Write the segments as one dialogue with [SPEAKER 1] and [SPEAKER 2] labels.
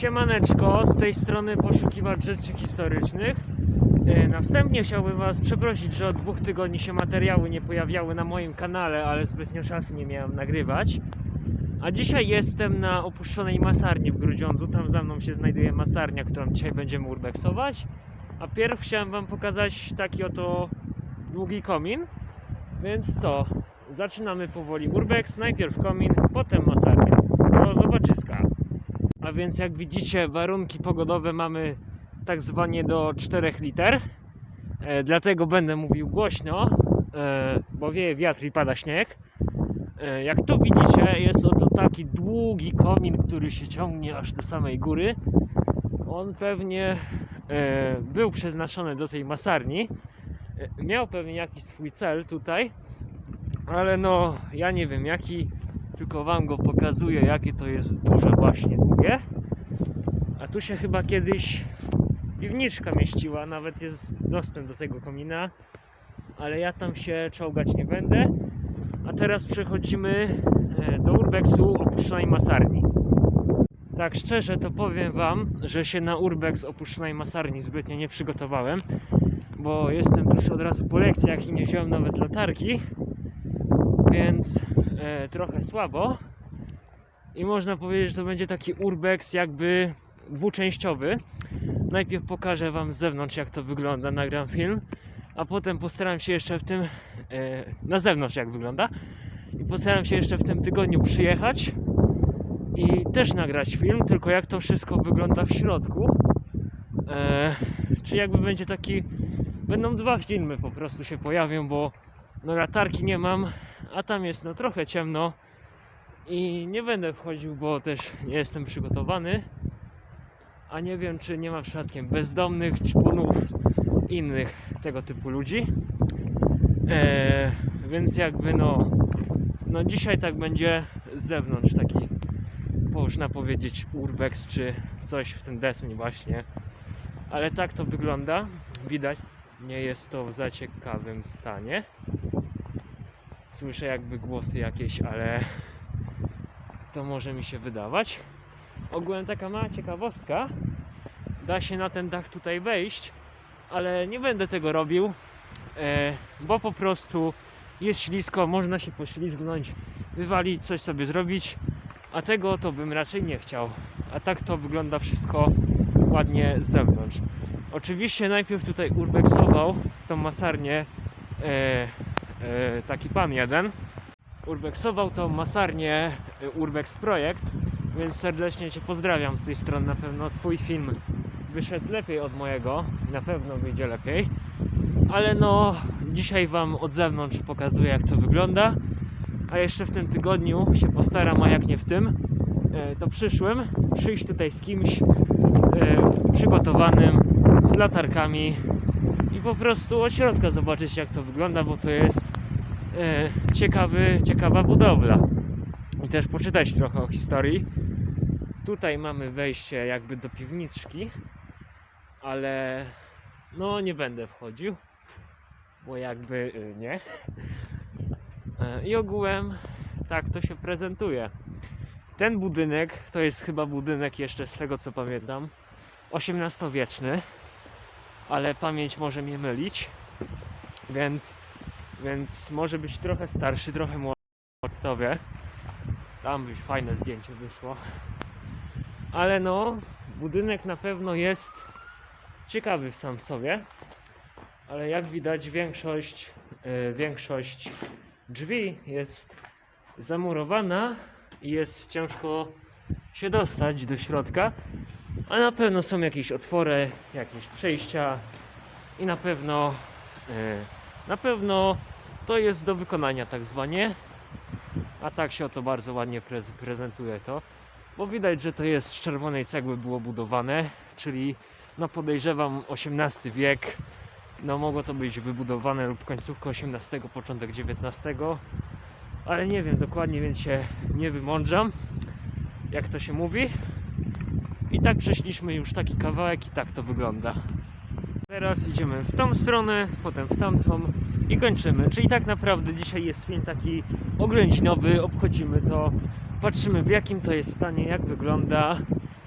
[SPEAKER 1] Siemaneczko, z tej strony poszukiwacz rzeczy historycznych. E, Na wstępnie chciałbym Was przeprosić, że od dwóch tygodni się materiały nie pojawiały na moim kanale, ale zbytnio czasu nie miałem nagrywać. A dzisiaj jestem na opuszczonej masarni w Grudziądzu. Tam za mną się znajduje masarnia, którą dzisiaj będziemy urbexować. A pierw chciałem Wam pokazać taki oto długi komin. Więc co? Zaczynamy powoli urbex. Najpierw komin, potem masarnia. Do zobaczyska. A więc jak widzicie warunki pogodowe mamy tak zwanie do 4 liter. E, dlatego będę mówił głośno, e, bo wieje wiatr i pada śnieg. E, jak tu widzicie jest oto taki długi komin, który się ciągnie aż do samej góry. On pewnie e, był przeznaczony do tej masarni. E, miał pewnie jakiś swój cel tutaj, ale no ja nie wiem jaki, tylko wam go pokazuję jakie to jest duże właśnie długie. A tu się chyba kiedyś piwniczka mieściła, nawet jest dostęp do tego komina, ale ja tam się czołgać nie będę. A teraz przechodzimy e, do urbexu opuszczonej masarni. Tak szczerze to powiem wam, że się na urbex opuszczonej masarni zbytnio nie przygotowałem, bo jestem tuż od razu po lekcjach i nie wziąłem nawet latarki, więc e, trochę słabo. I można powiedzieć, że to będzie taki urbex jakby dwuczęściowy. Najpierw pokażę Wam z zewnątrz jak to wygląda, nagram film, a potem postaram się jeszcze w tym, e, na zewnątrz jak wygląda, i postaram się jeszcze w tym tygodniu przyjechać i też nagrać film, tylko jak to wszystko wygląda w środku. E, czy jakby będzie taki, będą dwa filmy po prostu się pojawią, bo no latarki nie mam, a tam jest no trochę ciemno i nie będę wchodził, bo też nie jestem przygotowany. A nie wiem, czy nie ma przypadkiem bezdomnych, ćpunów, innych tego typu ludzi. Eee, więc jakby no, no dzisiaj tak będzie z zewnątrz taki, można powiedzieć urbex, czy coś w ten deseń właśnie. Ale tak to wygląda. Widać, nie jest to w za ciekawym stanie. Słyszę jakby głosy jakieś, ale to może mi się wydawać. Ogółem taka mała ciekawostka. Da się na ten dach tutaj wejść, ale nie będę tego robił, e, bo po prostu jest ślisko, można się poślizgnąć, wywalić, coś sobie zrobić, a tego to bym raczej nie chciał. A tak to wygląda wszystko ładnie z zewnątrz. Oczywiście najpierw tutaj urbexował tą masarnię e, e, taki pan jeden. Urbexował tą masarnię Urbex Projekt, więc serdecznie Cię pozdrawiam z tej strony. Na pewno Twój film wyszedł lepiej od mojego, na pewno wyjdzie lepiej. Ale no, dzisiaj Wam od zewnątrz pokazuję, jak to wygląda. A jeszcze w tym tygodniu się postaram, a jak nie w tym, e, to przyszłym przyjść tutaj z kimś e, przygotowanym, z latarkami i po prostu od środka zobaczyć, jak to wygląda, bo to jest e, ciekawy, ciekawa budowla. I też poczytać trochę o historii. Tutaj mamy wejście jakby do piwniczki, ale no nie będę wchodził, bo jakby y, nie. E, I ogółem tak to się prezentuje. Ten budynek to jest chyba budynek jeszcze z tego co pamiętam XVIII-wieczny, ale pamięć może mnie mylić, więc, więc może być trochę starszy, trochę młodszy. Kto wie. Tam fajne zdjęcie wyszło. Ale no, budynek na pewno jest ciekawy w sam sobie. Ale jak widać większość, e, większość drzwi jest zamurowana i jest ciężko się dostać do środka. A na pewno są jakieś otwory, jakieś przejścia i na pewno e, na pewno to jest do wykonania tak zwanie. A tak się oto bardzo ładnie prez- prezentuje to. Bo widać, że to jest z czerwonej cegły było budowane, czyli no podejrzewam XVIII wiek. No mogło to być wybudowane lub końcówka XVIII, początek XIX. Ale nie wiem dokładnie, więc się nie wymądrzam, jak to się mówi. I tak przeszliśmy już taki kawałek i tak to wygląda. Teraz idziemy w tą stronę, potem w tamtą i kończymy. Czyli tak naprawdę dzisiaj jest film taki oględzinowy, obchodzimy to, patrzymy w jakim to jest stanie, jak wygląda.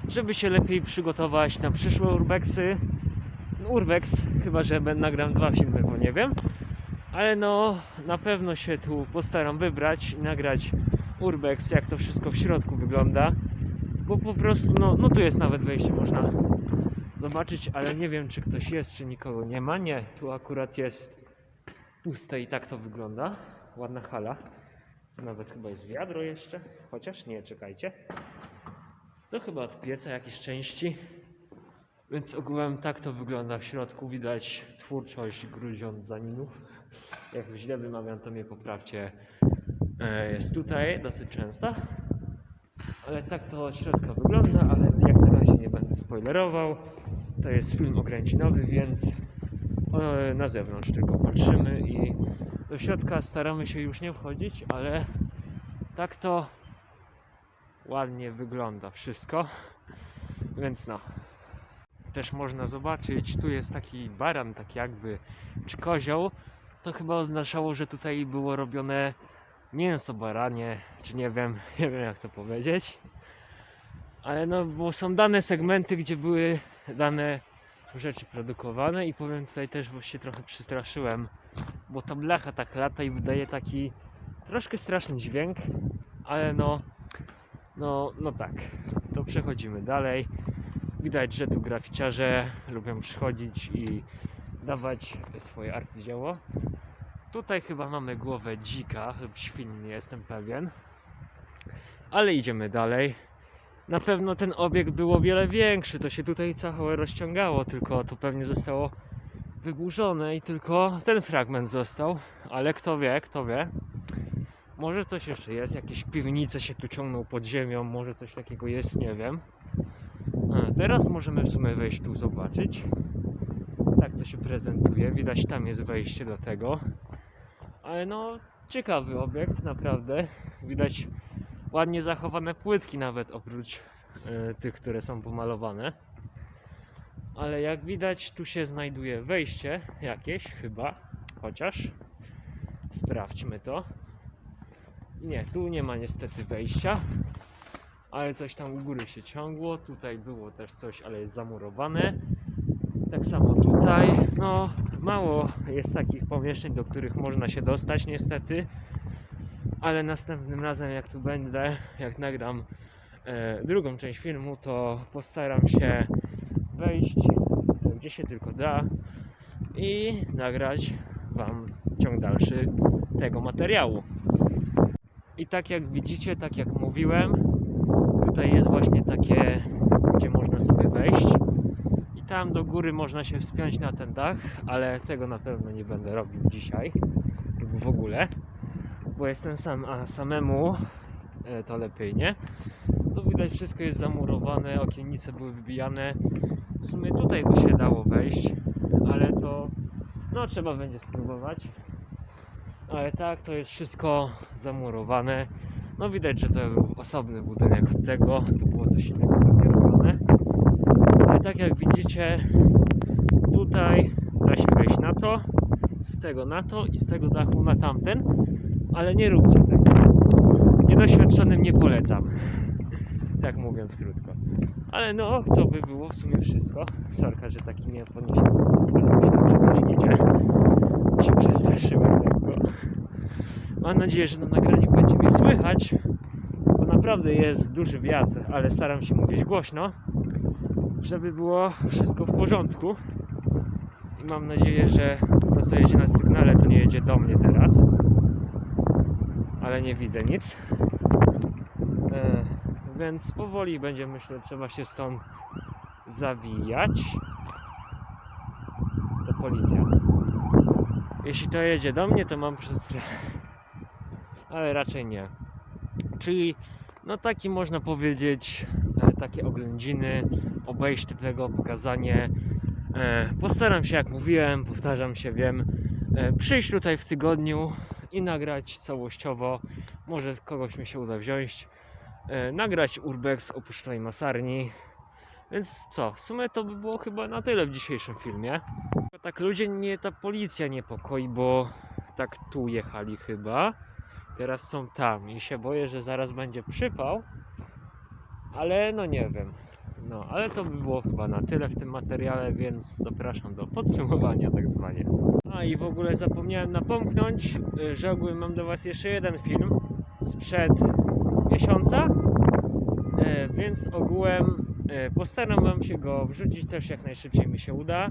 [SPEAKER 1] żeby się lepiej przygotować na przyszłe urbexy. No, urbex, chyba że nagram dwa filmy, bo nie wiem. Ale no, na pewno się tu postaram wybrać i nagrać urbex, jak to wszystko w środku wygląda. Bo po prostu, no, no tu jest nawet wejście, można zobaczyć, ale nie wiem, czy ktoś jest, czy nikogo nie ma. Nie, tu akurat jest puste i tak to wygląda. Ładna hala. Nawet chyba jest wiadro jeszcze, chociaż nie, czekajcie. To chyba od pieca jakieś części. Więc ogółem tak to wygląda w środku. Widać twórczość gruziądzaninów. Jak źle wymawiam, to mnie poprawcie. E, Jest tutaj dosyć częsta. Ale tak to od środka wygląda, ale jak na razie nie będę spoilerował. To jest film okręcinowy, więc na zewnątrz tylko patrzymy i do środka staramy się już nie wchodzić, ale tak to ładnie wygląda wszystko. Więc no. Też można zobaczyć, tu jest taki baran, tak jakby, czy kozioł. To chyba oznaczało, że tutaj było robione mięso baranie, czy nie wiem, nie wiem jak to powiedzieć. Ale no, bo są dane segmenty, gdzie były dane rzeczy produkowane i powiem tutaj też, bo się trochę przestraszyłem, bo ta blacha tak lata i wydaje taki troszkę straszny dźwięk, ale no, no, no tak, to przechodzimy dalej. Widać, że tu graficiarze lubią przychodzić i dawać swoje arcydzieło. Tutaj chyba mamy głowę dzika lub świn, nie jestem pewien. Ale idziemy dalej. Na pewno ten obiekt był o wiele większy, to się tutaj całe rozciągało, tylko to pewnie zostało wyburzone i tylko ten fragment został, ale kto wie, kto wie. Może coś jeszcze jest, jakieś piwnice się tu ciągną pod ziemią, może coś takiego jest, nie wiem. A, teraz możemy w sumie wejść tu zobaczyć. Tak to się prezentuje, widać tam jest wejście do tego. Ale no, ciekawy obiekt, naprawdę. Widać ładnie zachowane płytki nawet oprócz e, tych, które są pomalowane. Ale jak widać, tu się znajduje wejście jakieś, chyba, chociaż sprawdźmy to. Nie, tu nie ma niestety wejścia, ale coś tam u góry się ciągło. Tutaj było też coś, ale jest zamurowane. Tak samo tutaj. No, mało jest takich pomieszczeń, do których można się dostać, niestety. Ale następnym razem, jak tu będę, jak nagram e, drugą część filmu, to postaram się wejść gdzie się tylko da i nagrać Wam ciąg dalszy tego materiału. I tak jak widzicie, tak jak mówiłem, tutaj jest właśnie takie, gdzie można sobie wejść. I tam do góry można się wspiąć na ten dach, ale tego na pewno nie będę robił dzisiaj lub w ogóle, bo jestem sam, a samemu e, to lepiej nie. Tu widać wszystko jest zamurowane, okiennice były wybijane. W sumie tutaj by się dało wejść, ale to no trzeba będzie spróbować. Ale tak, to jest wszystko zamurowane. No widać, że to był osobny budynek od tego, to było coś innego pewnie. Ale tak jak widzicie, tutaj da się wejść na to, z tego na to i z tego dachu na tamten, ale nie róbcie tego. Niedoświadczonym nie polecam. Tak mówiąc krótko. Ale no, to by było w sumie wszystko. Sorka, że taki mnie podniesiony głos, ale myślałem, że ktoś idzie. Się przestraszyłem lekko. Mam nadzieję, że na nagraniu będzie mnie słychać, bo naprawdę jest duży wiatr, ale staram się mówić głośno, żeby było wszystko w porządku. I mam nadzieję, że to co jedzie na sygnale to nie jedzie do mnie teraz. Ale nie widzę nic. E, więc powoli będzie myślę trzeba się stąd zawijać. To policja. Jeśli to jedzie do mnie, to mam przestrach. Ale raczej nie. Czyli no taki można powiedzieć e, takie oględziny, obejście tego, pokazanie. E, postaram się, jak mówiłem, powtarzam się, wiem, e, przyjść tutaj w tygodniu i nagrać całościowo. Może kogoś mi się uda wziąć. E, nagrać urbex opuszczonej masarni. Więc co, w sumie to by było chyba na tyle w dzisiejszym filmie. Tak ludzie mnie ta policja niepokoi, bo tak tu jechali chyba. Teraz są tam i się boję, że zaraz będzie przypał. Ale no nie wiem. No, ale to by było chyba na tyle w tym materiale, więc zapraszam do podsumowania tak zwanie. A i w ogóle zapomniałem napomknąć, y, że ogólnie mam do Was jeszcze jeden film sprzed miesiąca, e, więc ogółem e, postaram Wam się go wrzucić też jak najszybciej mi się uda,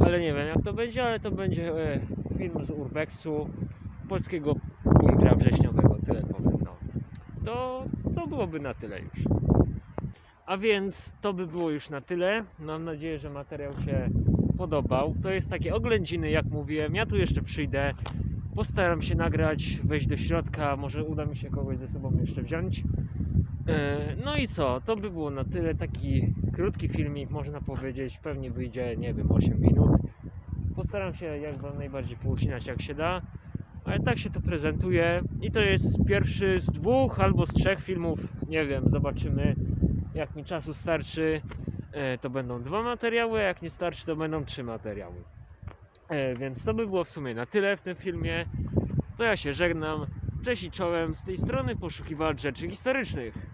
[SPEAKER 1] ale nie wiem jak to będzie, ale to będzie film z Urbexu, polskiego bunkra wrześniowego, tyle powiem. No. To, to byłoby na tyle już. A więc to by było już na tyle. Mam nadzieję, że materiał się podobał. To jest takie oględziny, jak mówiłem. Ja tu jeszcze przyjdę. Postaram się nagrać, wejść do środka. Może uda mi się kogoś ze sobą jeszcze wziąć. E, No i co? To by było na tyle. Taki krótki filmik, można powiedzieć. Pewnie wyjdzie, nie wiem, 8 minut. Postaram się jak wam najbardziej poucinać jak się da. Ale tak się to prezentuje. I to jest pierwszy z dwóch albo z trzech filmów. Nie wiem, zobaczymy jak mi czasu starczy, e, to będą dwa materiały, a jak nie starczy, to będą trzy materiały. E, Więc to by było w sumie na tyle w tym filmie. To ja się żegnam. Cześć i czołem z tej strony poszukiwacz rzeczy historycznych.